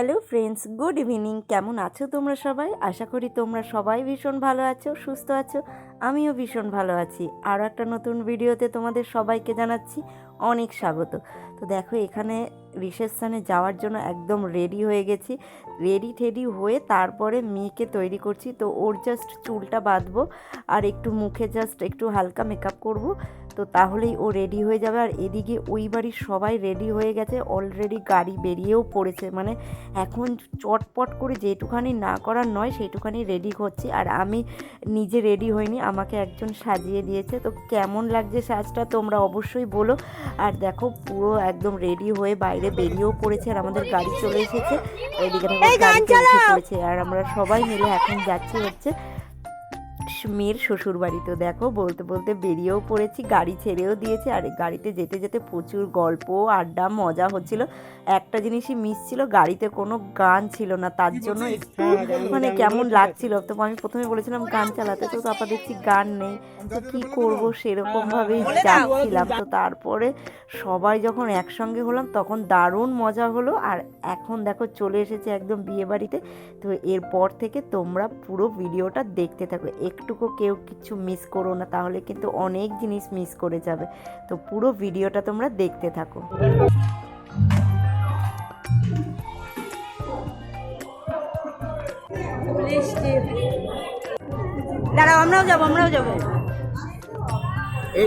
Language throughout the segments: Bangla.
হ্যালো ফ্রেন্ডস গুড ইভিনিং কেমন আছো তোমরা সবাই? আশা করি তোমরা সবাই ভীষণ ভালো আছো, সুস্থ আছো। আমিও ভীষণ ভালো আছি। আরও একটা নতুন ভিডিওতে তোমাদের সবাইকে জানাচ্ছি অনেক স্বাগত। তো দেখো, এখানে রিসেপশানে যাওয়ার জন্য একদম রেডি হয়ে গেছি। রেডি টেডি হয়ে তারপরে মেয়েকে তৈরি করছি। তো ওর জাস্ট চুলটা বাঁধবো আর একটু মুখে জাস্ট একটু হালকা মেকআপ করব। তো তাহলেই ও রেডি হয়ে যাবে। আর এদিকে ওই বাড়ির সবাই রেডি হয়ে গেছে। অলরেডি গাড়ি বেরিয়েও পড়েছে। মানে এখন চটপট করে যেটুখানি না করার নয় সেইটুখানি রেডি করছি। আর আমি নিজে রেডি হইনি। আমাকে একজন সাজিয়ে দিয়েছে। তো কেমন লাগছে সাজটা তোমরা অবশ্যই বলো। আর দেখো পুরো একদম রেডি হয়ে বাইরে বেরিয়েও পড়েছে আর আমাদের গাড়ি চলে এসেছে। এদিকে গাড়ি চলে এসে পড়েছে। আর আমরা সবাই মিলে এখন যাচ্ছি হচ্ছে মেয়ের শ্বশুর বাড়িতে দেখো বলতে বলতে বেরিয়েও পড়েছি গাড়ি ছেড়েও দিয়েছে আর গাড়িতে যেতে যেতে প্রচুর গল্প আড্ডা মজা হচ্ছিল। একটা জিনিসই মিস ছিল গাড়িতে কোনো গান ছিল না তার জন্য একটু মানে কেমন লাগছিল? তো আমি প্রথমে বলেছিলাম গান চালাতে তো তারপর দেখছি গান নেই তো কী করব সেরকমভাবেই যাচ্ছিলাম। তো তারপরে সবাই যখন একসঙ্গে হলাম তখন দারুণ মজা হলো আর এখন দেখো চলে এসেছে একদম বিয়ে বাড়িতে তো এরপর থেকে তোমরা পুরো ভিডিওটা দেখতে থাকো। একটুকু কেউ কিছু মিস করো না তাহলে কিন্তু অনেক জিনিস মিস করে যাবে। তো পুরো ভিডিওটা তোমরা দেখতে থাকো। দাঁড়াও আমরাও যাব আমরাও যাব। এই।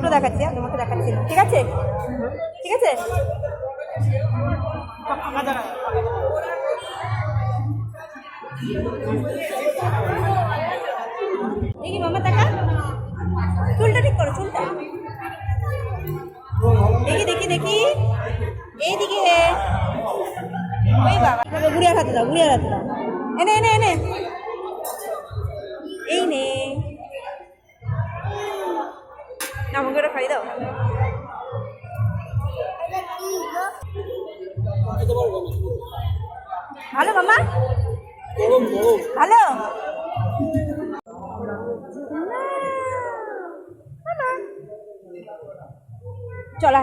দুটো দেখাচ্ছি হ্যাঁ? তোমাকে দেখাচ্ছি। ঠিক আছে? ঠিক আছে? দেখি মামা দেখা। চুলটা ঠিক করো, চুলটা। দেখি দেখি দেখি। এইদিকে। ওই বাবা। গুড়িয়ার হাতে দাও গুড়িয়ার হাতে দাও। এনে এনে এনে। এই নে। না আমাকে ওটা খাই দাও ভালো মামা ভালো চলা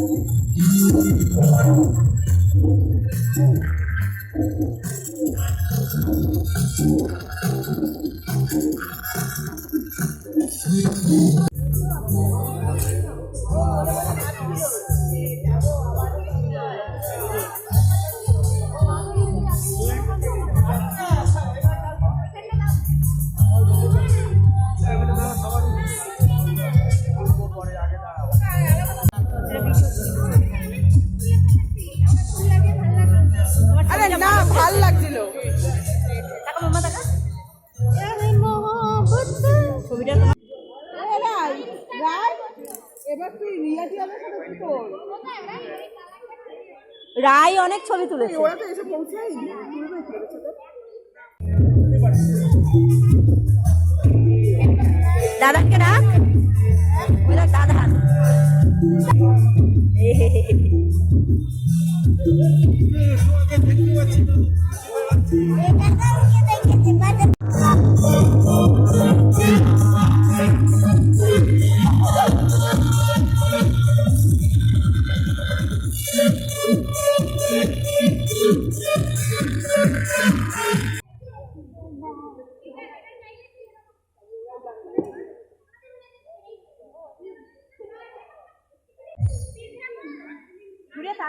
すごい! রায় অনেক ছবি তুলেছে। ওরা তো এসে দাদাকে ডাক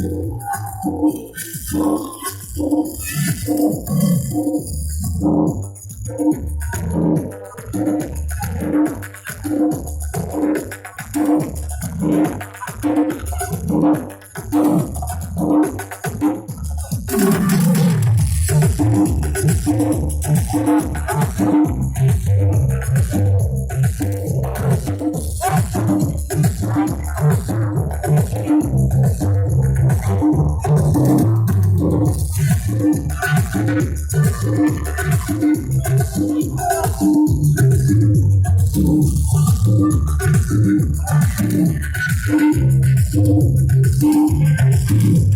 Oh, oh, oh, oh. Música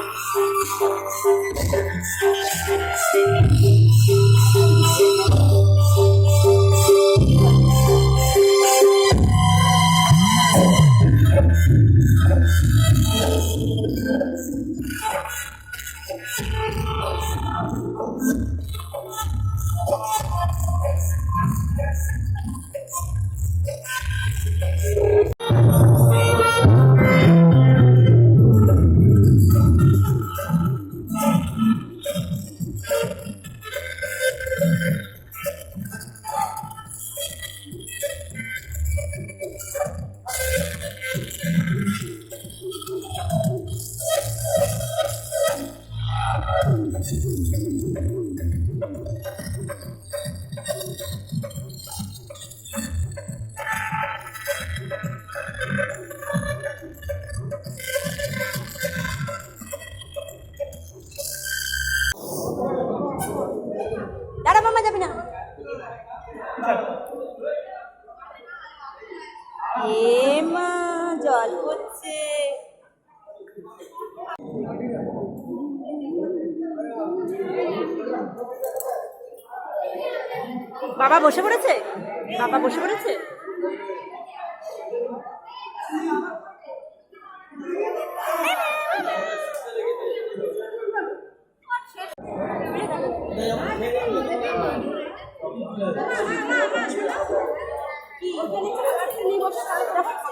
Thank you. দাঁড়া মামা যাবি না এ বাবা বসে পড়েছে? বাবা বসে পড়েছে? আমার